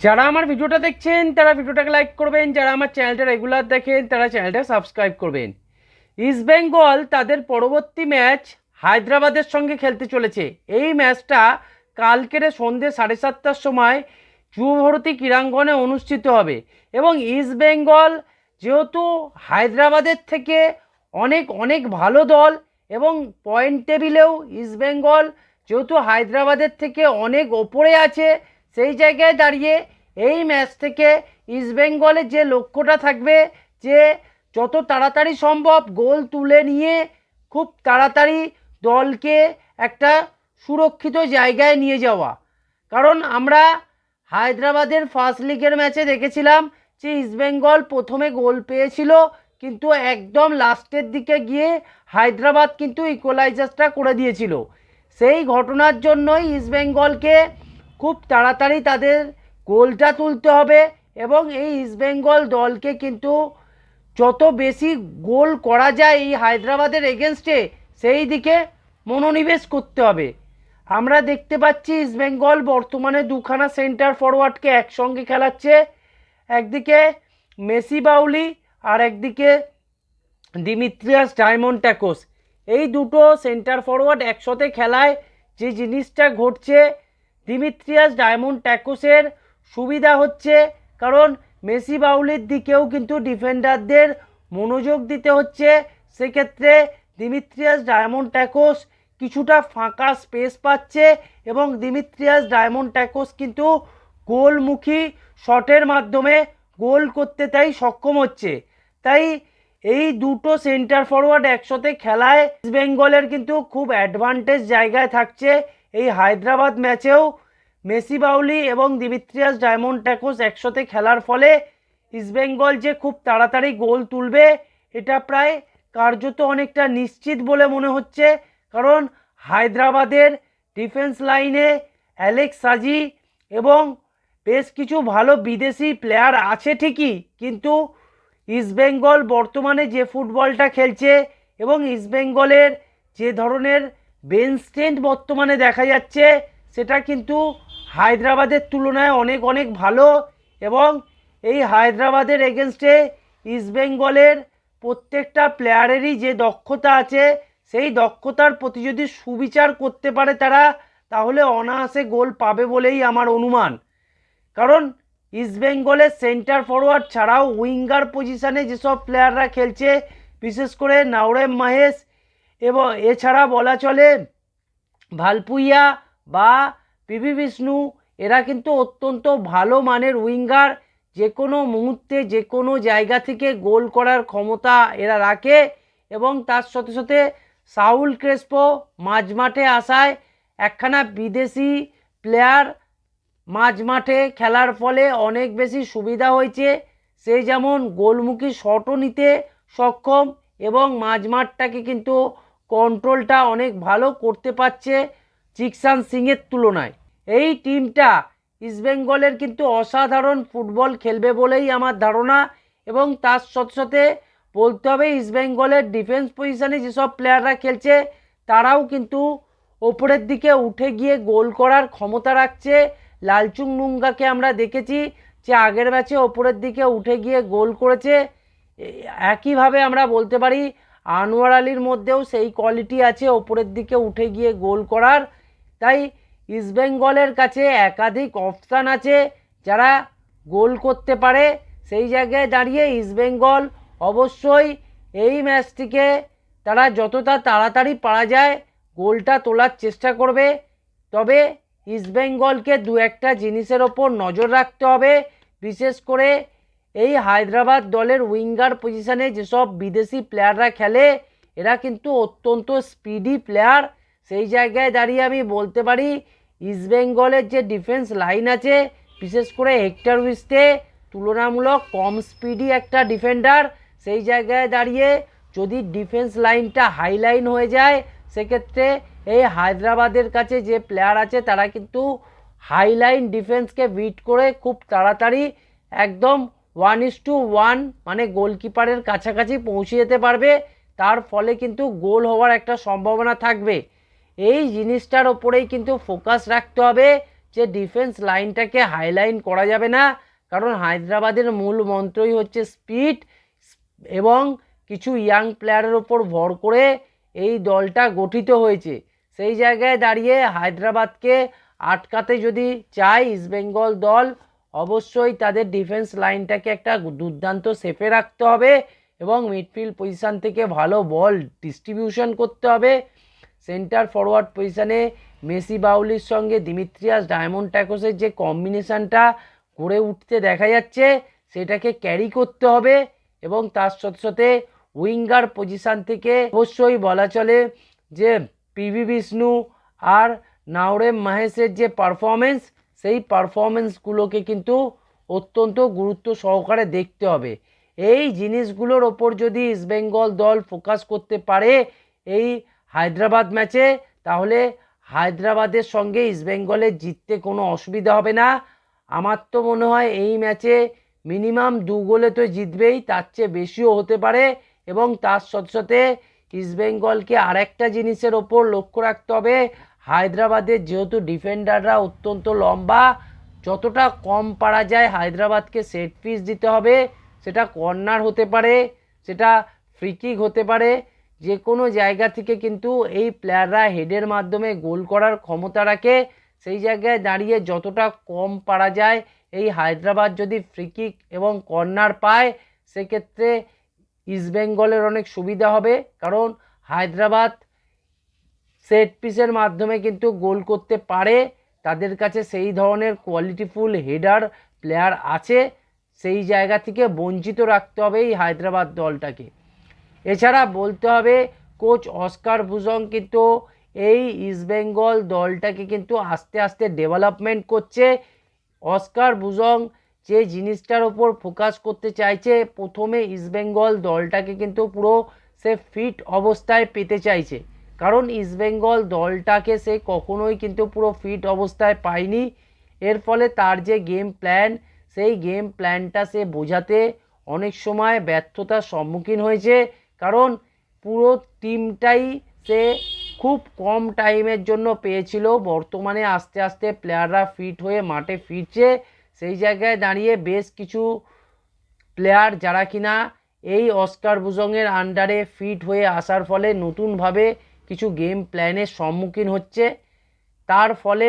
যারা আমার ভিডিওটা দেখছেন, তারা ভিডিওটাকে লাইক করবেন। যারা আমার চ্যানেলটা রেগুলার দেখেন, তারা চ্যানেলটা সাবস্ক্রাইব করবেন। ইস্ট বেঙ্গল তাদের পরবর্তী ম্যাচ হায়দ্রাবাদের সঙ্গে খেলতে চলেছে। এই ম্যাচটা কালকের সন্ধ্যে সাড়ে সাতটার সময় যুবভারতী ক্রীড়াঙ্গনে অনুষ্ঠিত হবে। এবং ইস্ট বেঙ্গল যেহেতু হায়দ্রাবাদের থেকে অনেক অনেক ভালো দল এবং পয়েন্ট টেবিলেও ইস্ট বেঙ্গল যেহেতু হায়দ্রাবাদের থেকে অনেক ওপরে আছে সেই জায়গায় দাঁড়িয়ে এই ম্যাচ থেকে ইস্টবেঙ্গলের যে লক্ষ্যটা থাকবে, যে যত তাড়াতাড়ি সম্ভব গোল তুলে নিয়ে খুব তাড়াতাড়ি দলকে একটা সুরক্ষিত জায়গায় নিয়ে যাওয়া। কারণ আমরা হায়দ্রাবাদের ফার্স্ট লিগের ম্যাচে দেখেছিলাম যে ইস্টবেঙ্গল প্রথমে গোল পেয়েছিল, কিন্তু একদম লাস্টের দিকে গিয়ে হায়দ্রাবাদ কিন্তু ইকুয়ালাইজারটা করে দিয়েছিল। সেই ঘটনার জন্যই ইস্টবেঙ্গলকে খুব তাড়াতাড়ি তাদের গোলটা তুলতে হবে এবং এই ইস্টবেঙ্গল দলকে কিন্তু যত বেশি গোল করা যায় এই হায়দ্রাবাদের এগেনস্টে সেই দিকে মনোনিবেশ করতে হবে। আমরা দেখতে পাচ্ছি ইস্টবেঙ্গল বর্তমানে দুখানা সেন্টার ফরওয়ার্ডকে একসঙ্গে খেলাচ্ছে। একদিকে মেসি বাউলি আর একদিকে দিমিত্রিয়াস ডায়মন্ড ট্যাকোস। এই দুটো সেন্টার ফরওয়ার্ড একসাথে খেলায় যে জিনিসটা ঘটছে দিমিত্রিয়াস ডায়মন্ড ট্যাকোসের সুবিধা হচ্ছে কারণ মেসি বাউলির দিকেও কিন্তু ডিফেন্ডারদের মনোযোগ দিতে হচ্ছে। সেক্ষেত্রে দিমিত্রিয়াস ডায়মন্ড ট্যাকোস কিছুটা ফাঁকা স্পেস পাচ্ছে এবং দিমিত্রিয়াস ডায়মন্ড ট্যাকোস কিন্তু গোলমুখী শটের মাধ্যমে গোল করতে তাই সক্ষম হচ্ছে। তাই এই দুটো সেন্টার ফরওয়ার্ড একসাথে খেলায় ইস্ট বেঙ্গলের কিন্তু খুব অ্যাডভান্টেজ জায়গায় থাকছে। এই হায়দ্রাবাদ ম্যাচেও মেসি বাউলি এবং দিমিত্রিয়াস ডায়মন্ড ট্যাকোস একসাথে খেলার ফলে ইস্টবেঙ্গল যে খুব তাড়াতাড়ি গোল তুলবে, এটা প্রায় কার্যত অনেকটা নিশ্চিত বলে মনে হচ্ছে। কারণ হায়দ্রাবাদের ডিফেন্স লাইনে অ্যালেক্স সাজি এবং বেশ কিছু ভালো বিদেশি প্লেয়ার আছে ঠিকই, কিন্তু ইস্টবেঙ্গল বর্তমানে যে ফুটবলটা খেলছে এবং ইস্টবেঙ্গলের যে ধরনের বেন স্ট্রেন্থ বর্তমানে দেখা যাচ্ছে, সেটা কিন্তু হায়দ্রাবাদের তুলনায় অনেক অনেক ভালো এবং এই হায়দ্রাবাদের এগেনস্টে ইস্টবেঙ্গলের প্রত্যেকটা প্লেয়ারেরই যে দক্ষতা আছে, সেই দক্ষতার প্রতি যদি সুবিচার করতে পারে তারা, তাহলে অনায়াসে গোল পাবে বলেই আমার অনুমান। কারণ ইস্টবেঙ্গলের সেন্টার ফরওয়ার্ড ছাড়াও উইঙ্গার পজিশানে যেসব প্লেয়াররা খেলছে, বিশেষ করে নাওরেম মাহেশ এবং এছাড়া বলা চলে, ভালপুইয়া বা পিভি বিষ্ণু, এরা কিন্তু অত্যন্ত ভালো মানের উইঙ্গার। যে কোনো মুহূর্তে যে কোনো জায়গা থেকে গোল করার ক্ষমতা এরা রাখে এবং তার সাথে সাথে সাউল ক্রেসপো মাঝমাঠে আসায় একখানা বিদেশি প্লেয়ার মাঝ মাঠে খেলার ফলে অনেক বেশি সুবিধা হয়েছে। সে যেমন গোলমুখী শটও নিতে সক্ষম এবং মাঝ মাঠটাকে কিন্তু কন্ট্রোলটা অনেক ভালো করতে পারছে চিকসান সিংয়ের তুলনায়। এই টিমটা ইস্টবেঙ্গলের কিন্তু অসাধারণ ফুটবল খেলবে বলেই আমার ধারণা এবং তার সাথে সাথে বলতে হবে ইস্টবেঙ্গলের ডিফেন্স পজিশানে যেসব প্লেয়াররা খেলছে, তারাও কিন্তু ওপরের দিকে উঠে গিয়ে গোল করার ক্ষমতা রাখছে। লালচুং নুঙ্গাকে আমরা দেখেছি যে আগের ম্যাচে ওপরের দিকে উঠে গিয়ে গোল করেছে। একইভাবে আমরা বলতে পারি আনোয়ার আলীর মধ্যেও সেই কোয়ালিটি আছে, ওপরের দিকে উঠে গিয়ে গোল করার। তাই ইস্টবেঙ্গলের কাছে একাধিক অপশান আছে, যারা গোল করতে পারে। সেই জায়গায় দাঁড়িয়ে ইস্টবেঙ্গল অবশ্যই এই ম্যাচটিকে তারা যতটা তাড়াতাড়ি পারা যায়, গোলটা তোলার চেষ্টা করবে। তবে ইস্টবেঙ্গলকে দু একটা জিনিসের ওপর নজর রাখতে হবে, বিশেষ করে এই হায়দ্রাবাদ দলের উইঙ্গার পজিশনে যেসব বিদেশি প্লেয়াররা খেলে, এরা কিন্তু অত্যন্ত স্পিডি প্লেয়ার। সেই জায়গায় দাঁড়িয়ে আমি বলতে পারি ইস্টবেঙ্গলের যে ডিফেন্স লাইন আছে, বিশেষ করে হেক্টর উইস্টে তুলনামূলক কম স্পিডি একটা ডিফেন্ডার। সেই জায়গায় দাঁড়িয়ে যদি ডিফেন্স লাইনটা হাই লাইন হয়ে যায়, সেক্ষেত্রে এই হায়দ্রাবাদের কাছে যে প্লেয়ার আছে, তারা কিন্তু হাই লাইন ডিফেন্সকে বিট করে খুব তাড়াতাড়ি একদম ওয়ান ইস টু ওয়ান মানে গোলকিপারের কাছাকাছি পৌঁছে যেতে পারবে। তার ফলে কিন্তু গোল হওয়ার একটা সম্ভাবনা থাকবে। এই জিনিসটার ওপরেই কিন্তু ফোকাস রাখতে হবে যে ডিফেন্স লাইনটাকে হাইলাইন করা যাবে না। কারণ হায়দ্রাবাদের মূল মন্ত্রই হচ্ছে স্পিড এবং কিছু ইয়াং প্লেয়ারের ওপর ভর করে এই দলটা গঠিত হয়েছে। সেই জায়গায় দাঁড়িয়ে হায়দ্রাবাদকে আটকাতে যদি চায় ইস্টবেঙ্গল দল অবশ্যই তাদের ডিফেন্স লাইনটাকে একটা দুর্দান্ত সেফে রাখতে হবে এবং মিডফিল্ড পজিশান থেকে ভালো বল ডিস্ট্রিবিউশন করতে হবে। সেন্টার ফরওয়ার্ড পজিশানে মেসি, বাউলির সঙ্গে দিমিত্রিয়াস ডায়মন্ড ট্যাকোসের যে কম্বিনেশানটা গড়ে উঠতে দেখা যাচ্ছে, সেটাকে ক্যারি করতে হবে এবং তার সাথে সাথে উইঙ্গার পজিশান থেকে অবশ্যই বলা চলে যে পিভি বিষ্ণু আর নাওরেম মাহেশের যে পারফরমেন্স সেই পারফরমেন্সগুলোকে কিন্তু অত্যন্ত গুরুত্ব সহকারে দেখতে হবে। এই জিনিসগুলোর ওপর যদি ইস্টবেঙ্গল দল ফোকাস করতে পারে এই হায়দ্রাবাদ ম্যাচে তাহলে হায়দ্রাবাদের সঙ্গে ইস্টবেঙ্গলের জিততে কোনো অসুবিধা হবে না। আমার তো মনে হয় এই ম্যাচে মিনিমাম দু গোলে তো জিতবেই, তার চেয়ে বেশিও হতে পারে এবং তার সাথে সাথে ইস্টবেঙ্গলকে আরেকটা জিনিসের ওপর লক্ষ্য রাখতে হবে। হায়দ্রাবাদের যেহেতু ডিফেন্ডাররা অত্যন্ত লম্বা, যতটা কম পারা যায় হায়দ্রাবাদকে সেট পিস দিতে হবে। সেটা কর্নার হতে পারে, সেটা ফ্রিকিক হতে পারে। যে কোনো জায়গা থেকে কিন্তু এই প্লেয়াররা হেডের মাধ্যমে গোল করার ক্ষমতা রাখে। সেই জায়গায় দাঁড়িয়ে যতটা কম পারা যায়, এই হায়দ্রাবাদ যদি ফ্রিকিক এবং কর্নার পায়, সেক্ষেত্রে ইস্টবেঙ্গলের অনেক সুবিধা হবে। কারণ হায়দ্রাবাদ সেট পিসের মাধ্যমে কিন্তু গোল করতে পারে। তাদের কাছে সেই ধরনের কোয়ালিটিফুল হেডার প্লেয়ার আছে। সেই জায়গা থেকে বঞ্চিত রাখতে হবে এই হায়দ্রাবাদ দলটাকে। এছাড়া বলতে হবে কোচ অস্কার ভুজং কিন্তু এই ইস্টবেঙ্গল দলটাকে কিন্তু আস্তে আস্তে ডেভেলপমেন্ট করছে। অস্কার ভুজং যে জিনিসটার ওপর ফোকাস করতে চাইছে, প্রথমে ইস্টবেঙ্গল দলটাকে কিন্তু পুরো সে ফিট অবস্থায় পেতে চাইছে। কারণ ইস্টবেঙ্গল দলটাকে সে কখনোই কিন্তু পুরো ফিট অবস্থায় পায়নি। এর ফলে তার যে গেম প্ল্যান সেই গেম প্ল্যানটা সে বোঝাতে অনেক সময় ব্যর্থতার সম্মুখীন হয়েছে। কারণ পুরো টিমটাই সে খুব কম টাইমের জন্য পেয়েছিল। বর্তমানে আস্তে আস্তে প্লেয়াররা ফিট হয়ে মাঠে ফিরছে। সেই জায়গায় দাঁড়িয়ে বেশ কিছু প্লেয়ার যারা কিনা এই অস্কার বুজংয়ের আন্ডারে ফিট হয়ে আসার ফলে নতুনভাবে কিছু গেম প্ল্যানের সম্মুখীন হচ্ছে। তার ফলে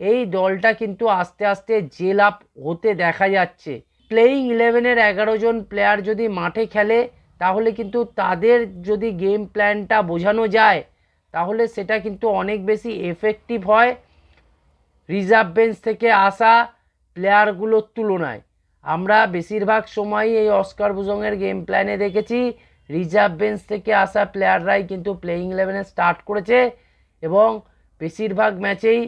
এই দলটা কিন্তু আস্তে আস্তে জেল আপ হতে দেখা যাচ্ছে। প্লেয়িং ইলেভেনের এগারো জন প্লেয়ার যদি মাঠে খেলে, তাহলে কিন্তু তাদের যদি গেম প্ল্যানটা বোঝানো যায়, তাহলে সেটা কিন্তু অনেক বেশি এফেক্টিভ হয় রিজার্ভ বেঞ্চ থেকে আসা প্লেয়ারগুলোর তুলনায়। আমরা বেশিরভাগ সময়ই এই অস্কার বুজংয়ের গেম প্ল্যানে দেখেছি। রিজার্ভ বেঞ্চ থেকে আসা প্লেয়াররাই কিন্তু প্লেয়িং ইলেভেনে স্টার্ট করেছে এবং বেশিরভাগ ম্যাচেই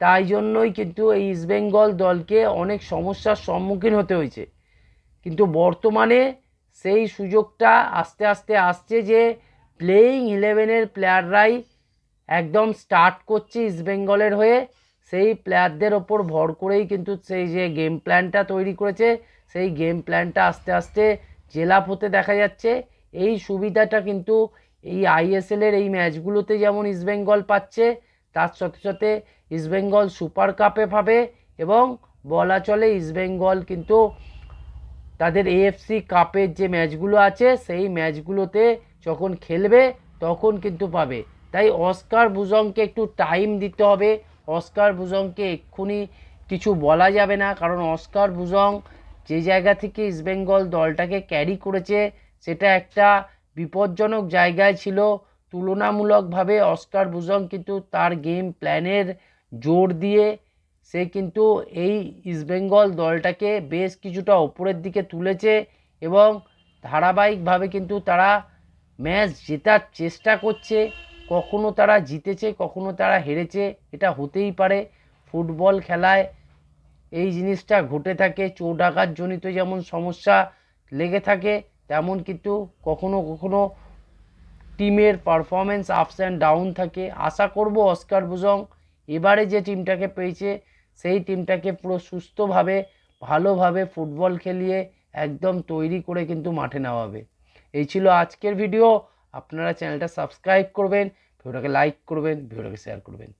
তাই জন্যই কিন্তু এই ইস্টবেঙ্গল দলকে অনেক সমস্যার সম্মুখীন হতে হয়েছে। কিন্তু বর্তমানে সেই সুযোগটা আস্তে আস্তে আসছে যে প্লেয়িং ইলেভেনের প্লেয়াররাই একদম স্টার্ট করছে ইস্টবেঙ্গলের হয়ে। সেই প্লেয়ারদের ওপর ভর করেই কিন্তু সেই যে গেম প্ল্যানটা তৈরি করেছে, সেই গেম প্ল্যানটা আস্তে আস্তে জেলাপ হতে দেখা যাচ্ছে। এই সুবিধাটা কিন্তু এই আইএসএলের এই ম্যাচগুলোতে যেমন ইস্টবেঙ্গল পাচ্ছে, তার সাথে সাথে ইস্টবেঙ্গল সুপার কাপে পাবে এবং বলা চলে ইস্টবেঙ্গল কিন্তু তাদের এএফসি কাপের যে ম্যাচগুলো আছে, সেই ম্যাচগুলোতে যখন খেলবে তখন কিন্তু পাবে। তাই অস্কার বুজংকে একটু টাইম দিতে হবে। অস্কার বুজংকে এক্ষুনি কিছু বলা যাবে না, কারণ অস্কার বুজং যে জায়গা থেকে ইস্টবেঙ্গল দলটাকে ক্যারি করেছে সেটা একটা বিপজ্জনক জায়গায় ছিল। তুলনামূলকভাবে অস্কার বুজং কিন্তু তার গেম প্ল্যানের জোর দিয়ে সে কিন্তু এই ইস্টবেঙ্গল দলটাকে বেশ কিছুটা ওপরের দিকে তুলেছে এবং ধারাবাহিকভাবে কিন্তু তারা ম্যাচ জেতার চেষ্টা করছে। কখনো তারা জিতেছে, কখনো তারা হেরেছে, এটা হতেই পারে। ফুটবল খেলায় এই জিনিসটা ঘটে থাকে। চোট আঘাতজনিত যেমন সমস্যা লেগে থাকে তেমন কিন্তু কখনো কখনো টিমের পারফরমেন্স আপস অ্যান্ড ডাউন থাকে। আশা করব অস্কার বুজং এবারে যে টিমটাকে পেয়েছে, সেই টিমটাকে পুরো সুস্থভাবে, ভালোভাবে ফুটবল খেলিয়ে একদম তৈরি করে কিন্তু মাঠে নেওয়াবে। এই ছিল আজকের ভিডিও আপনারা চ্যানেলটা সাবস্ক্রাইব করবেন, ভিডিওটাকে লাইক করবেন, ভিডিওটাকে শেয়ার করবেন।